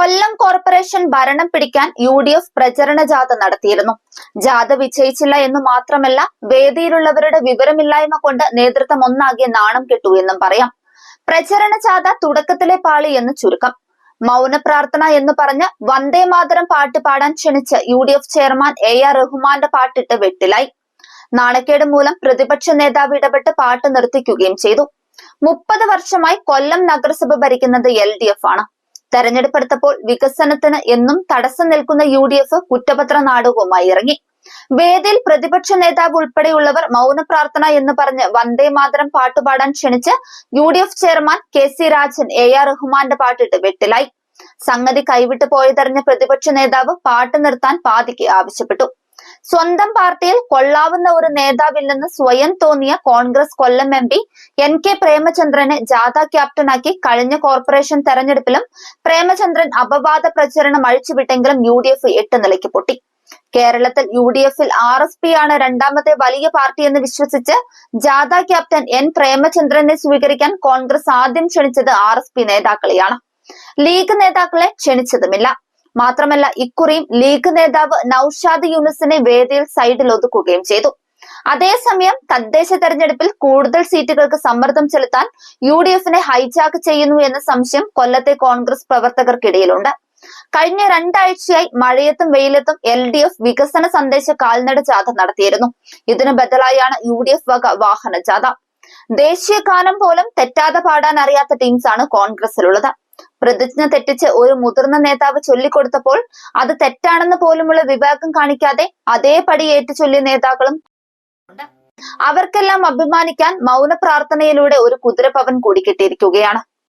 കൊല്ലം corporation ഭരണം പിടിക്കാൻ U D F പ്രചരണ ജാഥ നടത്തിയിരുന്നു. ജാഥ വിജയിച്ചില്ല എന്ന് മാത്രമല്ല വേദിയിലുള്ളവരുടെ വിവരമില്ലായ്മ കൊണ്ട് നേതൃത്വം ഒന്നാകെ നാണം കെട്ടു എന്നും പറയാം. പ്രചരണ ജാഥ തുടക്കത്തിലെ പാളി എന്ന് ചുരുക്കം. മൗന പ്രാർത്ഥന എന്ന് പറഞ്ഞ് വന്ദേ മാതരം പാട്ട് പാടാൻ ക്ഷണിച്ച് U D F chairman A R റഹ്മാന്റെ പാട്ടിട്ട് വെട്ടിലായി. നാണക്കേട് മൂലം പ്രതിപക്ഷ നേതാവ് ഇടപെട്ട് പാട്ട് നിർത്തിക്കുകയും ചെയ്തു. മുപ്പത് വർഷമായി കൊല്ലം നഗരസഭ ഭരിക്കുന്നത് എൽ ഡി എഫ് ആണ്. തെരഞ്ഞെടുപ്പെടുത്തപ്പോൾ വികസനത്തിന് എന്നും തടസ്സം നിൽക്കുന്ന യു ഡി എഫ് കുറ്റപത്ര നാടകവുമായി ഇറങ്ങി. വേദിയിൽ പ്രതിപക്ഷ നേതാവ് ഉൾപ്പെടെയുള്ളവർ മൗന പ്രാർത്ഥന എന്ന് പറഞ്ഞ് വന്ദേ മാതരം പാട്ടുപാടാൻ ക്ഷണിച്ച് U D F chairman K C Rajan A R റഹ്മാന്റെ പാട്ടിട്ട് വെട്ടിലായി. സംഗതി കൈവിട്ടു പോയതറിഞ്ഞ പ്രതിപക്ഷ നേതാവ് പാട്ട് നിർത്താൻ പാതിക്ക് ആവശ്യപ്പെട്ടു. സ്വന്തം പാർട്ടിയിൽ കൊള്ളാവുന്ന ഒരു നേതാവില്ലെന്ന് സ്വയം തോന്നിയ Congress Kollam M P N K പ്രേമചന്ദ്രനെ ജാഥ ക്യാപ്റ്റനാക്കി കഴിഞ്ഞ കോർപ്പറേഷൻ തെരഞ്ഞെടുപ്പിലും പ്രേമചന്ദ്രൻ അപവാദ പ്രചരണം അഴിച്ചുവിട്ടെങ്കിലും യു ഡി എഫ് എട്ട് നിലയ്ക്ക് പൊട്ടി. കേരളത്തിൽ യു ഡി എഫിൽ ആർ എസ് പി ആണ് രണ്ടാമത്തെ വലിയ പാർട്ടി എന്ന് വിശ്വസിച്ച് ജാഥ ക്യാപ്റ്റൻ എൻ പ്രേമചന്ദ്രനെ സ്വീകരിക്കാൻ കോൺഗ്രസ് ആദ്യം ക്ഷണിച്ചത് ആർ എസ് പി നേതാക്കളെയാണ്. ലീഗ് നേതാക്കളെ ക്ഷണിച്ചതുമില്ല. മാത്രമല്ല ഇക്കുറിയും ലീഗ് നേതാവ് നൌഷാദ് യൂനിസിനെ വേദിയിൽ സൈഡിൽ ഒതുക്കുകയും ചെയ്തു. അതേസമയം തദ്ദേശ തെരഞ്ഞെടുപ്പിൽ കൂടുതൽ സീറ്റുകൾക്ക് സമ്മർദ്ദം ചെലുത്താൻ യു ഡി എഫിനെ ഹൈജാക്ക് ചെയ്യുന്നു എന്ന സംശയം കൊല്ലത്തെ കോൺഗ്രസ് പ്രവർത്തകർക്കിടയിലുണ്ട്. കഴിഞ്ഞ രണ്ടാഴ്ചയായി മഴയത്തും വെയിലത്തും എൽ ഡി എഫ് വികസന സന്ദേശ കാൽനട ജാഥ നടത്തിയിരുന്നു. ഇതിനു ബദലായാണ് യു ഡി എഫ് വക വാഹന ജാഥ. ദേശീയ ഗാനം പോലും തെറ്റാതെ പാടാൻ അറിയാത്ത ടീംസാണ് കോൺഗ്രസിലുള്ളത് പ്രതിജ്ഞ തെറ്റിച്ച് ഒരു മുതിർന്ന നേതാവ് ചൊല്ലിക്കൊടുത്തപ്പോൾ അത് തെറ്റാണെന്ന് പോലുമുള്ള വിവേകം കാണിക്കാതെ അതേപടി ഏറ്റു ചൊല്ലിയ നേതാക്കളും അവർക്കെല്ലാം അഭിമാനിക്കാൻ മൗന പ്രാർത്ഥനയിലൂടെ ഒരു കുതിരപ്പവൻ കൂടി കിട്ടിയിരിക്കുകയാണ്.